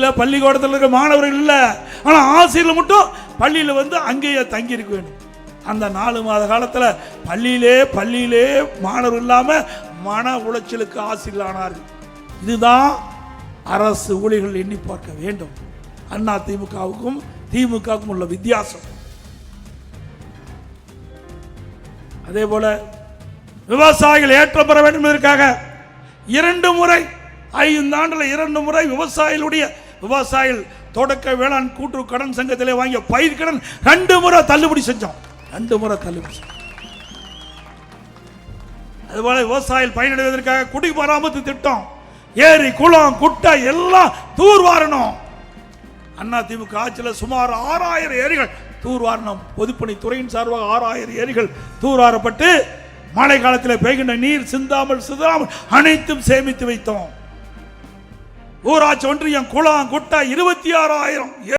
இல்லை பள்ளிக்கூடத்தில் இருக்க மாணவர்கள் இல்லை. ஆனால் ஆசிரியர் மட்டும் பள்ளியில் வந்து அங்கேயே தங்கி இருக்க வேண்டும். அந்த நாலு மாத காலத்தில் பள்ளியிலே பள்ளியிலே மாணவர் இல்லாமல் மன உளைச்சலுக்கு ஆசிரியர் ஆனார்கள். இதுதான் அரசு ஊழியர்கள் எண்ணி பார்க்க வேண்டும். அண்ணா திமுகவுக்கும் திமுகவுக்கும் உள்ள வித்தியாசம். அதே போல விவசாயிகள் ஏற்றம் பெற வேண்டும் என்பதற்காக இரண்டு முறை ஐந்து ஆண்டுல இரண்டு முறை விவசாயிகளுடைய விவசாயிகள் தொடக்க வேளாண் கூட்டுறவு கடன் சங்கத்திலே வாங்கிய பயிர் கடன் ரெண்டு முறை தள்ளுபடி செஞ்சோம். ரெண்டு முறை தள்ளுபடி செஞ்சோம். அதுபோல விவசாயிகள் பயனடைவதற்காக குடி பராமத்து திட்டம் ஏரி குளம் குட்டை எல்லாம் தூர்வாரணும் அண்ணா திமுக ஆட்சியில் சுமார் ஆறாயிரம் ஏரிகள் தூர்வாரணம் பொதுப்பணித்துறையின் சார்பாக ஆறாயிரம் ஏரிகள் தூர்வாரப்பட்டு மழை காலத்தில் பெய்கின்ற நீர் சிந்தாமல் சிந்தாமல் அனைத்தும் சேமித்து வைத்தோம். ஊராட்சி ஒன்றியம் குளம் குட்டை இருபத்தி ஆறாயிரம்.